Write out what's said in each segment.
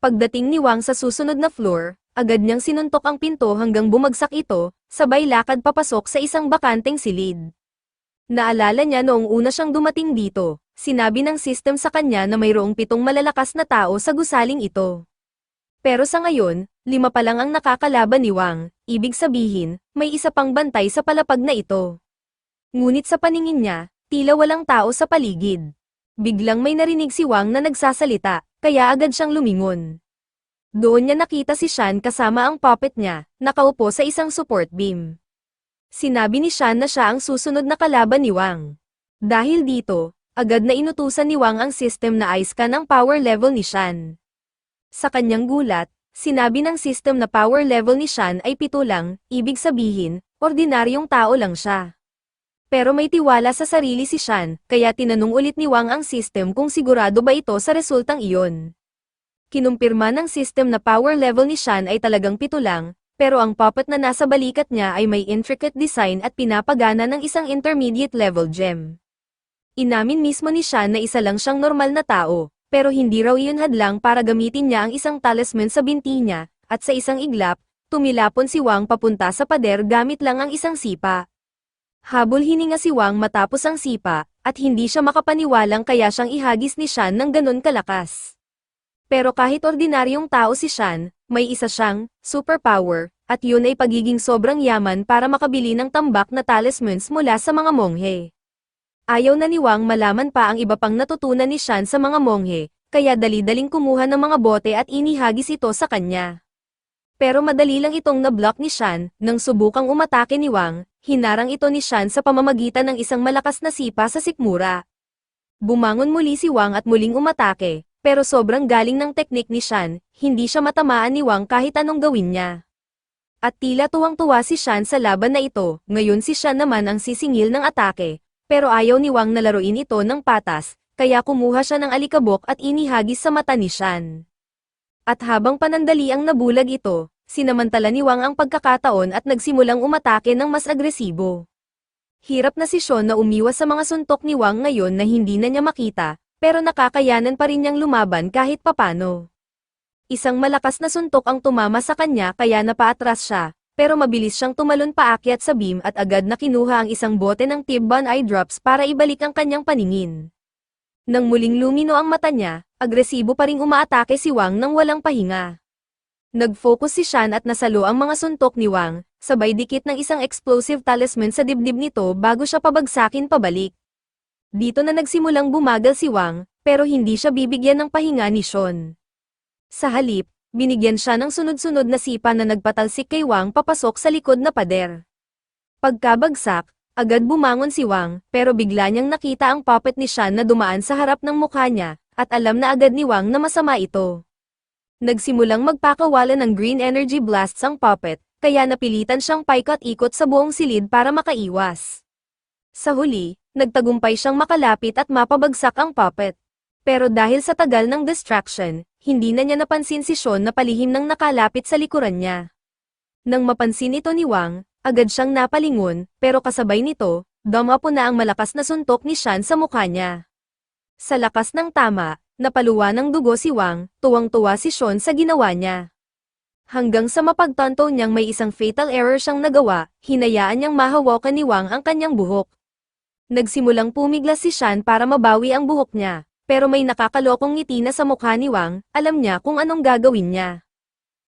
Pagdating ni Wang sa susunod na floor, agad niyang sinuntok ang pinto hanggang bumagsak ito, sabay lakad papasok sa isang bakanteng silid. Naalala niya noong una siyang dumating dito, sinabi ng system sa kanya na mayroong pitong malalakas na tao sa gusaling ito. Pero sa ngayon, lima pa lang ang nakakalaban ni Wang, ibig sabihin, may isa pang bantay sa palapag na ito. Ngunit sa paningin niya, tila walang tao sa paligid. Biglang may narinig si Wang na nagsasalita, kaya agad siyang lumingon. Doon niya nakita si Shan kasama ang puppet niya, nakaupo sa isang support beam. Sinabi ni Shan na siya ang susunod na kalaban ni Wang. Dahil dito, agad na inutusan ni Wang ang system na i-scan ang power level ni Shan. Sa kanyang gulat, sinabi ng system na power level ni Shan ay pito lang, ibig sabihin, ordinaryong tao lang siya. Pero may tiwala sa sarili si Shan, kaya tinanong ulit ni Wang ang system kung sigurado ba ito sa resultang iyon. Kinumpirma ng system na power level ni Shan ay talagang pito lang, pero ang puppet na nasa balikat niya ay may intricate design at pinapagana ng isang intermediate level gem. Inamin mismo ni Shan na isa lang siyang normal na tao, pero hindi raw iyon hadlang para gamitin niya ang isang talisman sa binti niya, at sa isang iglap, tumilapon si Wang papunta sa pader gamit lang ang isang sipa. Habol hininga si Wang matapos ang sipa, at hindi siya makapaniwalang kaya siyang ihagis ni Shan ng ganon kalakas. Pero kahit ordinaryong tao si Shan, may isa siyang superpower, at yun ay pagiging sobrang yaman para makabili ng tambak na talismans mula sa mga monghe. Ayaw na ni Wang malaman pa ang iba pang natutunan ni Shan sa mga monghe, kaya dali-daling kumuha ng mga bote at inihagis ito sa kanya. Pero madali lang itong na-block ni Shan, nang subukang umatake ni Wang, hinarang ito ni Shan sa pamamagitan ng isang malakas na sipa sa sikmura. Bumangon muli si Wang at muling umatake, pero sobrang galing ng teknik ni Shan, hindi siya matamaan ni Wang kahit anong gawin niya. At tila tuwang-tuwa si Shan sa laban na ito, ngayon si Shan naman ang sisingil ng atake, pero ayaw ni Wang na laruin ito ng patas, kaya kumuha siya ng alikabok at inihagis sa mata ni Shan. At habang panandali ang nabulag ito, sinamantala ni Wang ang pagkakataon at nagsimulang umatake ng mas agresibo. Hirap na si Sean na umiwas sa mga suntok ni Wang ngayon na hindi na niya makita, pero nakakayanan pa rin niyang lumaban kahit papano. Isang malakas na suntok ang tumama sa kanya kaya napaatras siya, pero mabilis siyang tumalon paakyat sa beam at agad na kinuha ang isang bote ng Tibban eye drops para ibalik ang kanyang paningin. Nang muling lumino ang mata niya, agresibo pa ring umaatake si Wang nang walang pahinga. Nag-focus si Shan at nasalo ang mga suntok ni Wang, sabay dikit ng isang explosive talisman sa dibdib nito bago siya pabagsakin pabalik. Dito na nagsimulang bumagal si Wang, pero hindi siya bibigyan ng pahinga ni Sean. Sa halip, binigyan siya ng sunod-sunod na sipa na nagpatalsik kay Wang papasok sa likod na pader. Pagkabagsak, agad bumangon si Wang, pero bigla niyang nakita ang puppet ni Shan na dumaan sa harap ng mukha niya, at alam na agad ni Wang na masama ito. Nagsimulang magpakawala ng green energy blasts ang puppet, kaya napilitan siyang paikot-ikot sa buong silid para makaiwas. Sa huli, nagtagumpay siyang makalapit at mapabagsak ang puppet. Pero dahil sa tagal ng distraction, hindi na niya napansin si Sean na palihim nang nakalapit sa likuran niya. Nang mapansin ito ni Wang, agad siyang napalingon, pero kasabay nito, dumapo na ang malakas na suntok ni Shan sa mukha niya. Sa lakas ng tama, napaluwa ng dugo si Wang, tuwang-tuwa si Sean sa ginawa niya. Hanggang sa mapagtanto niyang may isang fatal error siyang nagawa, hinayaan niyang mahawakan ni Wang ang kanyang buhok. Nagsimulang pumiglas si Shan para mabawi ang buhok niya, pero may nakakalokong ngiti na sa mukha ni Wang, alam niya kung anong gagawin niya.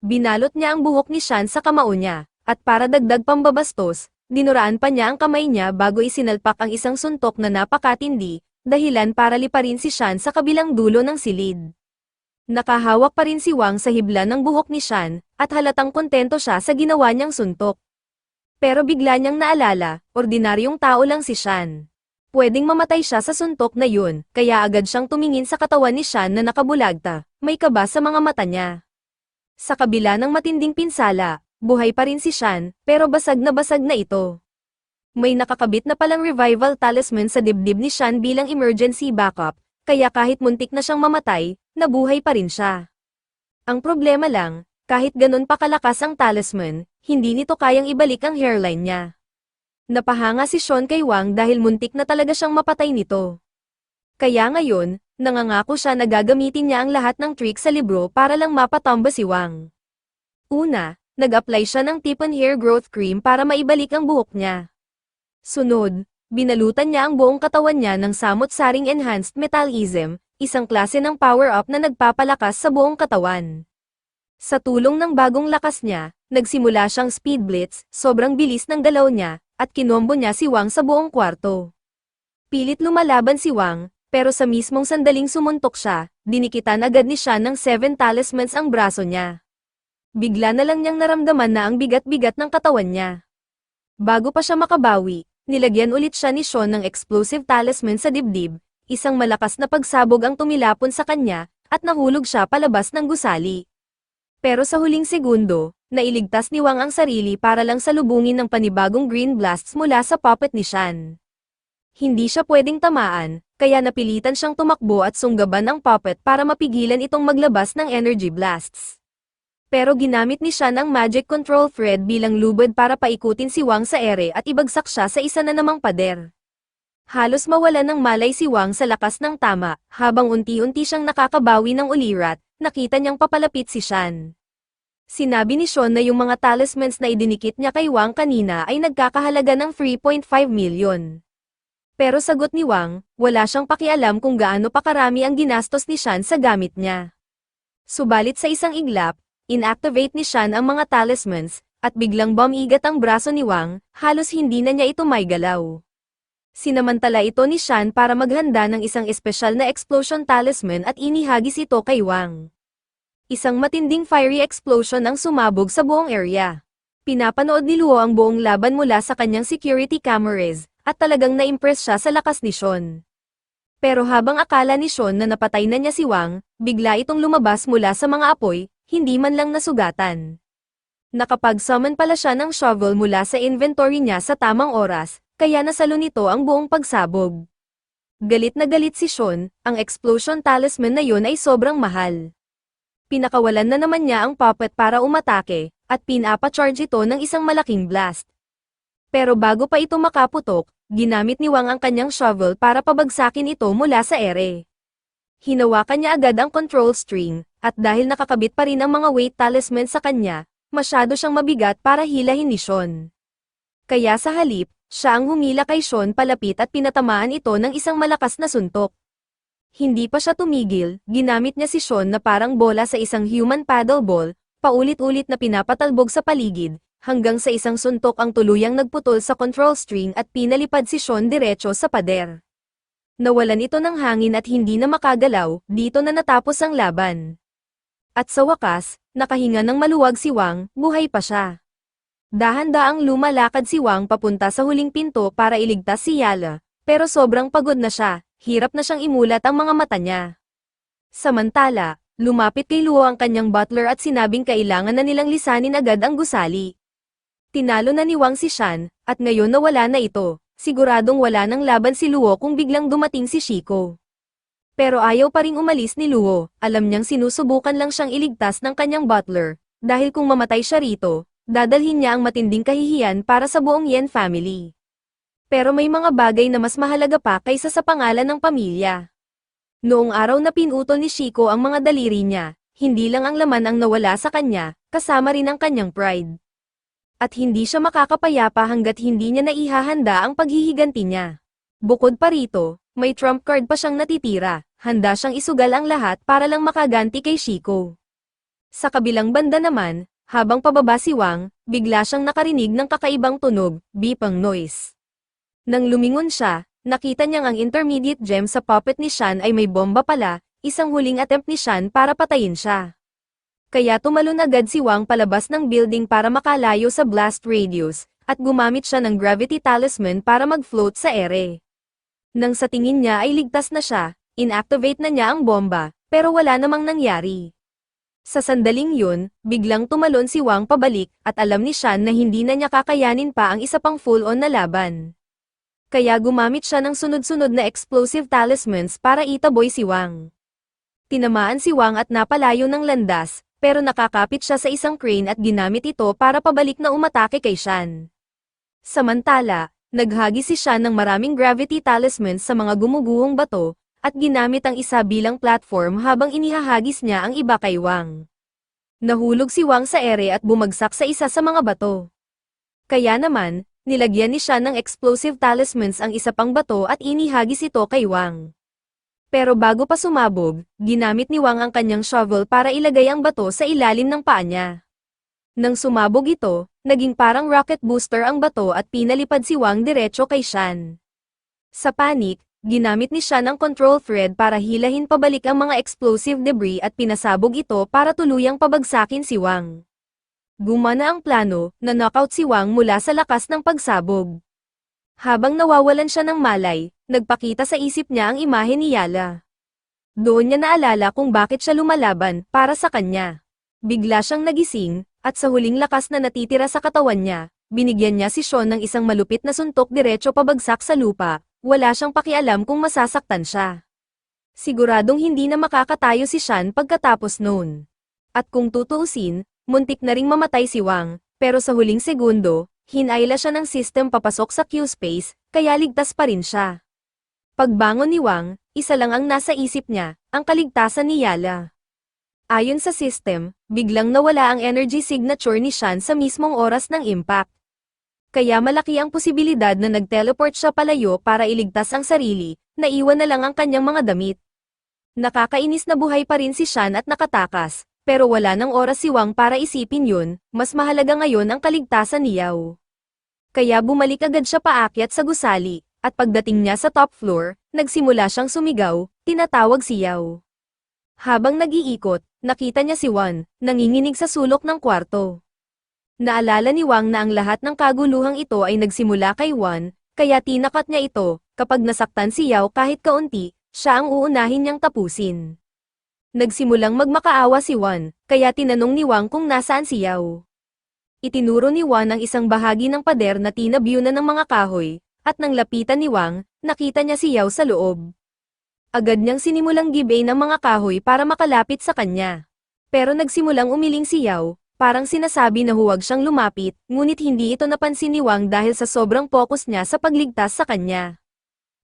Binalot niya ang buhok ni Shan sa kamao niya, at para dagdag pambabastos, dinuraan pa niya ang kamay niya bago isinalpak ang isang suntok na napakatindi, dahilan para liparin si Shan sa kabilang dulo ng silid. Nakahawak pa rin si Wang sa hibla ng buhok ni Shan, at halatang kontento siya sa ginawa niyang suntok. Pero bigla niyang naalala, ordinaryong tao lang si Shan. Pwedeng mamatay siya sa suntok na yun, kaya agad siyang tumingin sa katawan ni Shan na nakabulagta, may kaba sa mga mata niya. Sa kabila ng matinding pinsala, buhay pa rin si Shan, pero basag na basag na ito. May nakakabit na palang revival talisman sa dibdib ni Shan bilang emergency backup, kaya kahit muntik na siyang mamatay, nabuhay pa rin siya. Ang problema lang, kahit ganun pa kalakas ang talisman, hindi nito kayang ibalik ang hairline niya. Napahanga si Sean kay Wang dahil muntik na talaga siyang mapatay nito. Kaya ngayon, Nangangako siya na gagamitin niya ang lahat ng trick sa libro para lang mapatamba si Wang. Una, nag-apply siya ng Tipon Hair Growth Cream para maibalik ang buhok niya. Sunod, binalutan niya ang buong katawan niya ng samot-saring Enhanced Metallism, isang klase ng power-up na nagpapalakas sa buong katawan. Sa tulong ng bagong lakas niya, nagsimula siyang speed blitz, sobrang bilis ng galaw niya, at kinombo niya si Wang sa buong kwarto. Pilit lumalaban si Wang, pero sa mismong sandaling sumuntok siya, dinikitan agad ni Shan ng seven talismans ang braso niya. Bigla na lang niyang naramdaman na ang bigat-bigat ng katawan niya. Bago pa siya makabawi, nilagyan ulit siya ni Sean ng explosive talisman sa dibdib, isang malakas na pagsabog ang tumilapon sa kanya, at nahulog siya palabas ng gusali. Pero sa huling segundo, nailigtas ni Wang ang sarili para lang salubungin ng panibagong green blasts mula sa puppet ni Shan. Hindi siya pwedeng tamaan, kaya napilitan siyang tumakbo at sunggaban ang puppet para mapigilan itong maglabas ng energy blasts. Pero ginamit ni Shan ang magic control thread bilang lubid para paikutin si Wang sa ere at ibagsak siya sa isa na namang pader. Halos mawala ng malay si Wang sa lakas ng tama, habang unti-unti siyang nakakabawi ng ulirat, nakita niyang papalapit si Shan. Sinabi ni Sean na yung mga talismans na idinikit niya kay Wang kanina ay nagkakahalaga ng 3.5 million. Pero sagot ni Wang, wala siyang pakialam kung gaano pa karami ang ginastos ni Shan sa gamit niya. Subalit sa isang iglap, inactivate ni Shan ang mga talismans, at biglang bumigat ang braso ni Wang, halos hindi na niya ito may galaw. Sinamantala ito ni Shan para maghanda ng isang espesyal na explosion talisman at inihagis ito kay Wang. Isang matinding fiery explosion ang sumabog sa buong area. Pinapanood ni Luo ang buong laban mula sa kanyang security cameras, at talagang na-impress siya sa lakas ni Sean. Pero habang akala ni Sean na napatay na niya si Wang, bigla itong lumabas mula sa mga apoy, hindi man lang nasugatan. Nakapag-summon pala siya ng shovel mula sa inventory niya sa tamang oras, kaya nasalo nito ang buong pagsabog. Galit na galit si Sean, ang explosion talisman na yun ay sobrang mahal. Pinakawalan na naman niya ang puppet para umatake, at pinapa-charge ito ng isang malaking blast. Pero bago pa ito makaputok, ginamit ni Wang ang kanyang shovel para pabagsakin ito mula sa ere. Hinawakan niya agad ang control string, at dahil nakakabit pa rin ang mga weight talisman sa kanya, masyado siyang mabigat para hilahin ni Sean. Kaya sa halip, siya ang humila kay Sean palapit at pinatamaan ito ng isang malakas na suntok. Hindi pa siya tumigil, ginamit niya si Sean na parang bola sa isang human paddleball, paulit-ulit na pinapatalbog sa paligid, hanggang sa isang suntok ang tuluyang nagputol sa control string at pinalipad si Sean diretso sa pader. Nawalan ito ng hangin at hindi na makagalaw, dito na natapos ang laban. At sa wakas, nakahinga ng maluwag si Wang, buhay pa siya. Dahan-daang lumalakad si Wang papunta sa huling pinto para iligtas si Yala, pero sobrang pagod na siya, hirap na siyang imulat ang mga mata niya. Samantala, lumapit kay Luo ang kanyang butler at sinabing kailangan na nilang lisanin agad ang gusali. Tinalo na ni Wang si Shan, at ngayon nawala na ito, siguradong wala nang laban si Luo kung biglang dumating si Shiko. Pero ayaw pa ring umalis ni Luo, alam niyang sinusubukan lang siyang iligtas ng kanyang butler, dahil kung mamatay siya rito, dadalhin niya ang matinding kahihiyan para sa buong Yen family. Pero may mga bagay na mas mahalaga pa kaysa sa pangalan ng pamilya. Noong araw na pinutol ni Shiko ang mga daliri niya, hindi lang ang laman ang nawala sa kanya, kasama rin ang kanyang pride. At hindi siya makakapayapa hanggat hindi niya naihahanda ang paghihiganti niya. Bukod pa rito, may trump card pa siyang natitira, handa siyang isugal ang lahat para lang makaganti kay Shiko. Sa kabilang banda naman, habang pababa si Wang, bigla siyang nakarinig ng kakaibang tunog, bipang noise. Nang lumingon siya, nakita niyang ang intermediate gem sa puppet ni Shan ay may bomba pala, isang huling attempt ni Shan para patayin siya. Kaya tumalon agad si Wang palabas ng building para makalayo sa blast radius, at gumamit siya ng gravity talisman para mag-float sa ere. Nang sa tingin niya ay ligtas na siya, inactivate na niya ang bomba, pero wala namang nangyari. Sa sandaling yun, biglang tumalon si Wang pabalik, at alam ni Shan na hindi na niya kakayanin pa ang isa pang full-on na laban. Kaya gumamit siya ng sunod-sunod na explosive talismans para itaboy si Wang. Tinamaan si Wang at napalayo ng landas, pero nakakapit siya sa isang crane at ginamit ito para pabalik na umatake kay Shan. Samantala, naghagi si Shan ng maraming gravity talismans sa mga gumuguhong bato, at ginamit ang isa bilang platform habang inihahagis niya ang iba kay Wang. Nahulog si Wang sa ere at bumagsak sa isa sa mga bato. Kaya naman, nilagyan ni Shan ng explosive talismans ang isa pang bato at inihagis ito kay Wang. Pero bago pa sumabog, ginamit ni Wang ang kanyang shovel para ilagay ang bato sa ilalim ng paa niya. Nang sumabog ito, naging parang rocket booster ang bato at pinalipad si Wang diretso kay Shan. Sa panic, ginamit ni Shan ang control thread para hilahin pabalik ang mga explosive debris at pinasabog ito para tuluyang pabagsakin si Wang. Gumana ang plano, na knockout si Wang mula sa lakas ng pagsabog. Habang nawawalan siya ng malay, nagpakita sa isip niya ang imahe ni Yala. Doon niya naalala kung bakit siya lumalaban, para sa kanya. Bigla siyang nagising, at sa huling lakas na natitira sa katawan niya, binigyan niya si Sean ng isang malupit na suntok diretso pabagsak sa lupa, wala siyang pakialam kung masasaktan siya. Siguradong hindi na makakatayo si Sean pagkatapos noon. At kung tutuusin, muntik na ring mamatay si Wang, pero sa huling segundo, hinayla siya ng system papasok sa Q-space, kaya ligtas pa rin siya. Pagbangon ni Wang, isa lang ang nasa isip niya, ang kaligtasan ni Yala. Ayon sa system, biglang nawala ang energy signature ni Shan sa mismong oras ng impact. Kaya malaki ang posibilidad na nag-teleport siya palayo para iligtas ang sarili, naiwan na lang ang kanyang mga damit. Nakakainis na buhay pa rin si Shan at nakatakas, pero wala nang oras si Wang para isipin yun, mas mahalaga ngayon ang kaligtasan ni Yao. Kaya bumalik agad siya paakyat sa gusali, at pagdating niya sa top floor, nagsimula siyang sumigaw, tinatawag si Yao. Habang nag-iikot, nakita niya si Wan, nanginginig sa sulok ng kwarto. Naalala ni Wang na ang lahat ng kaguluhang ito ay nagsimula kay Wan, kaya tinakat niya ito, kapag nasaktan si Yao kahit kaunti, siya ang uunahin niyang tapusin. Nagsimulang magmakaawa si Wan, kaya tinanong ni Wang kung nasaan si Yao. Itinuro ni Wan ang isang bahagi ng pader na tinabyunan ng mga kahoy, at nang lapitan ni Wang, nakita niya si Yao sa loob. Agad niyang sinimulang gibay ng mga kahoy para makalapit sa kanya. Pero nagsimulang umiling si Yao, parang sinasabi na huwag siyang lumapit, ngunit hindi ito napansin ni Wang dahil sa sobrang focus niya sa pagligtas sa kanya.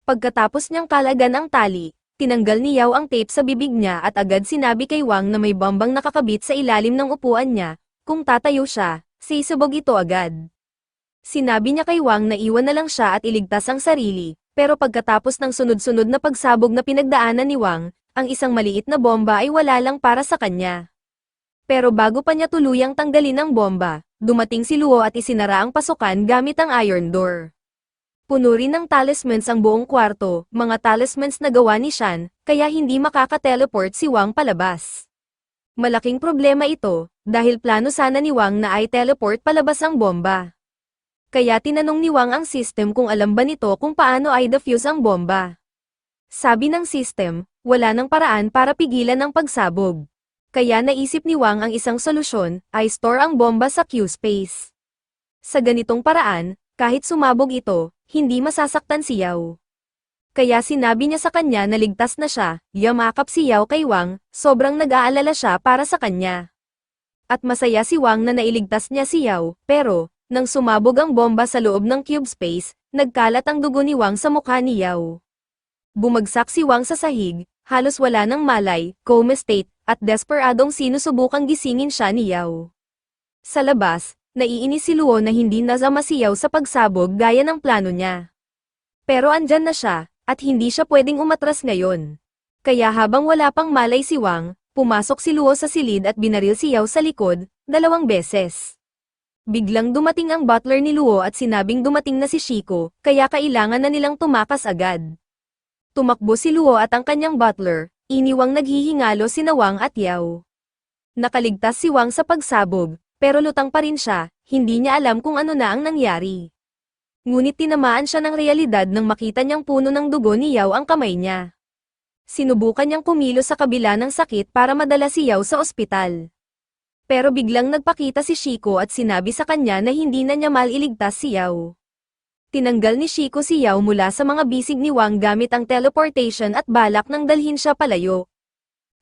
Pagkatapos niyang kalagan ang tali, tinanggal ni Yao ang tape sa bibig niya at agad sinabi kay Wang na may bombang nakakabit sa ilalim ng upuan niya, kung tatayo siya, sisubog ito agad. Sinabi niya kay Wang na iwan na lang siya at iligtas ang sarili, pero pagkatapos ng sunod-sunod na pagsabog na pinagdaanan ni Wang, ang isang maliit na bomba ay wala lang para sa kanya. Pero bago pa niya tuluyang tanggalin ang bomba, dumating si Luo at isinara ang pasukan gamit ang iron door. Puno rin ng talismans ang buong kwarto, mga talismans na gawa ni Shan, kaya hindi makaka-teleport si Wang palabas. Malaking problema ito, dahil plano sana ni Wang na ay teleport palabas ang bomba. Kaya tinanong ni Wang ang system kung alam ba nito kung paano ay defuse ang bomba. Sabi ng system, wala nang paraan para pigilan ang pagsabog. Kaya naisip ni Wang ang isang solusyon, ay store ang bomba sa Q-space. Sa ganitong paraan, kahit sumabog ito, hindi masasaktan si Yao. Kaya sinabi niya sa kanya na ligtas na siya, yamakap si Yao kay Wang, sobrang nag-aalala siya para sa kanya. At masaya si Wang na nailigtas niya si Yao, pero, nang sumabog ang bomba sa loob ng cube space, nagkalat ang dugo ni Wang sa mukha ni Yao. Bumagsak si Wang sa sahig, halos wala ng malay, coma state, at desperadong sinusubukang gisingin siya ni Yao. Sa labas, naiinis si Luo na hindi nazama si Yao sa pagsabog gaya ng plano niya. Pero andyan na siya, at hindi siya pwedeng umatras ngayon. Kaya habang wala pang malay si Wang, pumasok si Luo sa silid at binaril si Yao sa likod, dalawang beses. Biglang dumating ang butler ni Luo at sinabing dumating na si Shiko, kaya kailangan na nilang tumakas agad. Tumakbo si Luo at ang kanyang butler, iniwang naghihingalo si Nawang at Yao. Nakaligtas si Wang sa pagsabog, pero lutang pa rin siya, hindi niya alam kung ano na ang nangyari. Ngunit tinamaan siya ng realidad nang makita niyang puno ng dugo ni Yao ang kamay niya. Sinubukan niyang kumilos sa kabila ng sakit para madala si Yao sa ospital. Pero biglang nagpakita si Shiko at sinabi sa kanya na hindi na niya maliligtas si Yao. Tinanggal ni Shiko si Yao mula sa mga bisig ni Wang gamit ang teleportation at balak nang dalhin siya palayo.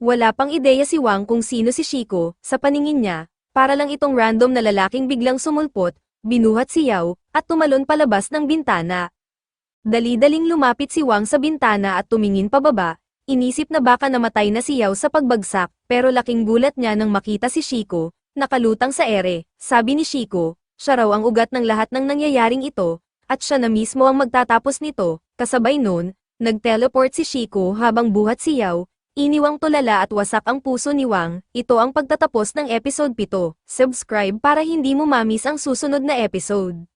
Wala pang ideya si Wang kung sino si Shiko, sa paningin niya, para lang itong random na lalaking biglang sumulpot, binuhat si Yao, at tumalon palabas ng bintana. Dali-daling lumapit si Wang sa bintana at tumingin pababa, Inisip na baka namatay na si Yao sa pagbagsak, pero laking gulat niya nang makita si Shiko, nakalutang sa ere. Sabi ni Shiko, siya raw ang ugat ng lahat ng nangyayaring ito, at siya na mismo ang magtatapos nito. Kasabay nun, nag-teleport si Shiko habang buhat si Yao, iniwang tulala at wasak ang puso ni Wang. Ito ang pagtatapos ng episode 7. Subscribe para hindi mo mamis ang susunod na episode.